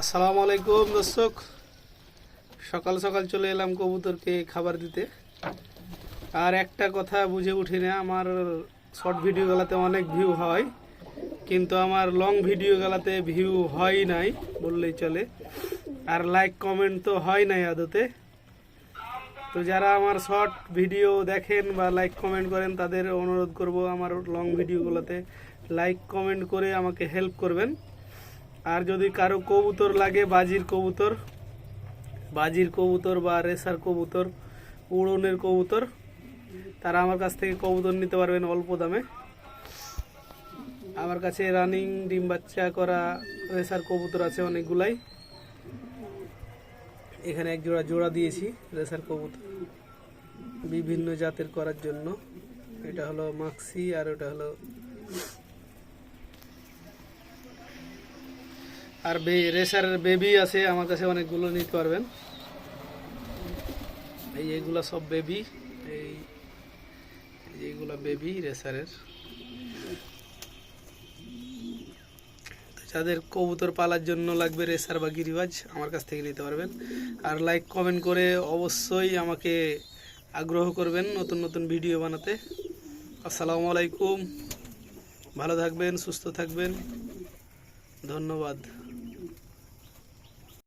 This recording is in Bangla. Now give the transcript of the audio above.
আসসালামু আলাইকুম, দর্শক। সকাল সকাল চলে এলাম কবুতরকে খাবার দিতে। আর একটা কথা বুঝে উঠি না, আমার শর্ট ভিডিওগুলোতে অনেক ভিউ হয়, কিন্তু আমার লং ভিডিওগুলোতে ভিউ হয় নাই বললেই চলে। আর লাইক কমেন্ট তো হয় নাই আদতে। তো যারা আমার শর্ট ভিডিও দেখেন বা লাইক কমেন্ট করেন, তাদের অনুরোধ করব আমার লং ভিডিওগুলোতে লাইক কমেন্ট করে আমাকে হেল্প করবেন। আর যদি কারও কবুতর লাগে, বাজির কবুতর বাজির কবুতর বা রেসার কবুতর, উড়নের কবুতর, তারা আমার কাছ থেকে কবুতর নিতে পারবেন অল্প দামে। আমার কাছে রানিং ডিম বাচ্চা করা রেসার কবুতর আছে অনেকগুলাই। এখানে এক জোড়া জোড়া দিয়েছি রেসার কবুতর। বিভিন্ন জাতের করার জন্য। এটা হলো মাক্সি আর ওটা হলো আর বে- রেসার বেবি আছে, আমার কাছে অনেকগুলো, নিতে পারবেন। এই এইগুলা সব বেবি, এই এই এইগুলা বেবি রেসারের। যাদের কবুতর পালার জন্য লাগবে রেসার বা গিরিবাজ, আমার কাছ থেকে নিতে পারবেন। আর লাইক কমেন্ট করে অবশ্যই আমাকে আগ্রহ করবেন নতুন নতুন ভিডিও বানাতে। আসসালামু আলাইকুম। ভালো থাকবেন, সুস্থ থাকবেন। ধন্যবাদ।